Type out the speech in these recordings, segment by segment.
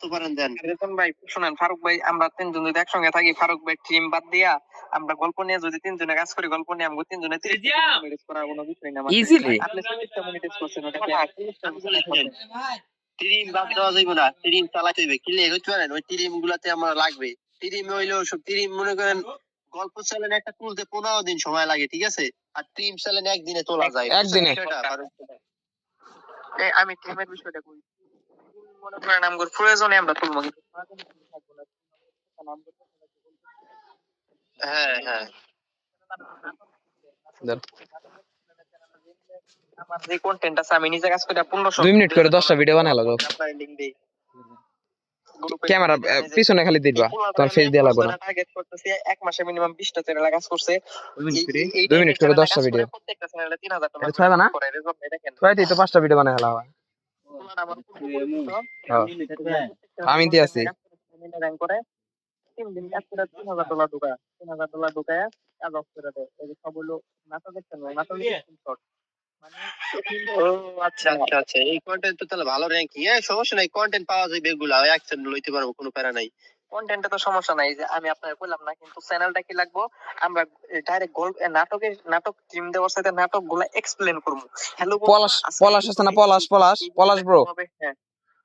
তো পারেন দেন। রেতন ভাই শুনেন ফারুক ভাই আমরা তিনজন যদি একসঙ্গে থাকি ফারুক ভাই টিম বাদ দিয়া আমরা গল্প নিয়ে যদি তিনজনে কাজ করি গল্প নিয়ে আমাকে তিনজনে তিরিশ মিনিট করার কোনো বিষয় না Easily. আপনি চল্লিশটা মিনিট করছেন ওটা কি বাদ দেওয়া যাইব না টিরিম চালাতে হইবে। কিলে হইতে পারেন ওই টিরিম গুলাতে আমার লাগবে। টিরিম হইল সব টিরিম মনে করেন গল্প চ্যানেল একটা তুলতে পনেরো দিন সময় লাগে ঠিক আছে? আর টিম একদিনে তোলা যায়। একদিনে। এই আমি টিমের বিষয়টা কই মনে করেন আমগর প্রয়োজনে আমরা তুলবো কিন্তু হ্যাঁ হ্যাঁ। আমার যে কন্টেন্ট আছে আমি নিজে কাজ করে পনেরোশো দুই মিনিট করে দশটা ভিডিও বানাই লাগো আপনার লিঙ্ক দেই। ক্যামেরা পিছনে খালি দিবা তোমার ফেস দিয়ে লাগবে না। এক মাসে মিনিমাম 20টা চ্যানেল কাজ করছে। এই- এই- দুই মিনিট করে এই দশটা ভিডিও প্রত্যেকটা চ্যানেলে 3000 টাকা ছয় বানা? করে রেজল্ট দেখেন। ছয়টি তো পাঁচটা ভিডিও বানাই হলা পুরোটা আমার পরিচিত। হ্যাঁ। আমি দিয়ে আছি। তিন দিন কাজ করে তিন হাজার ডলার ঢুকায় তিন হাজার ডলার ঢুকায় কাজ অফ করে দেয় এই যে সব হলো মানে ও আচ্ছা আচ্ছা আচ্ছা। এই কন্টেন্ট তো তাহলে ভালো র্যাঙ্কিং হ্যাঁ সমস্যা নাই কন্টেন্ট পাওয়া যাবে এগুলা লইতে পারব কোনো প্যারা নাই। কন্টেন্টে তো সমস্যা নাই যে আমি আপনাকে বললাম না কিন্তু চ্যানেলটা কি লাগবো? আমরা ডাইরেক্ট গল্প নাটকের নাটক টিম দেওয়ার সাথে নাটকগুলা এক্সপ্লেন করব হ্যালো পলাশ পলাশ আছে না? পলাশ পলাশ পলাশ ব্রো হ্যাঁ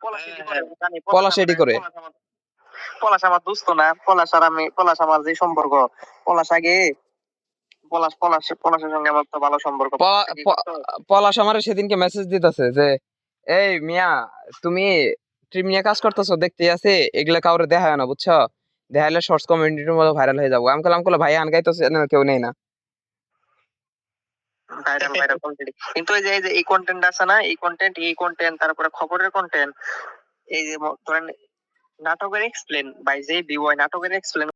পলাশ এডি হ্যাঁ, করে, পলাশ এডি করে। পলাশ আমার- পলাশ দোস্ত না পলাশ আর আমি পলাশ আমার যে সম্পর্ক পলাশ আগে পলাশ পলাশ পলাশের সঙ্গে আমার তো ভালো সম্পর্ক। পলাশ আমার সেদিনকে মেসেজ দিতেছে যে এই মিয়া তুমি ট্রিম নিয়ে কাজ করতেছো দেখতে আছে এগুলা কাউরে দেখা হয় না বুঝছ? দেখাইলে শর্টস কমিউনিটির মধ্যে ভাইরাল হয়ে যাব। আমি কলাম কইলাম, ভাই আনগাই তো কেউ নেই না। ভাইরাল ভাইরাল কিন্তু এই যে এই কন্টেন্ট আছে না এই কন্টেন্ট এই কন্টেন্ট তারপরে খবরের কন্টেন্ট এই যে ধরেন নাটকের এক্সপ্লেন বাই যে হয় নাটকের এক্সপ্লেন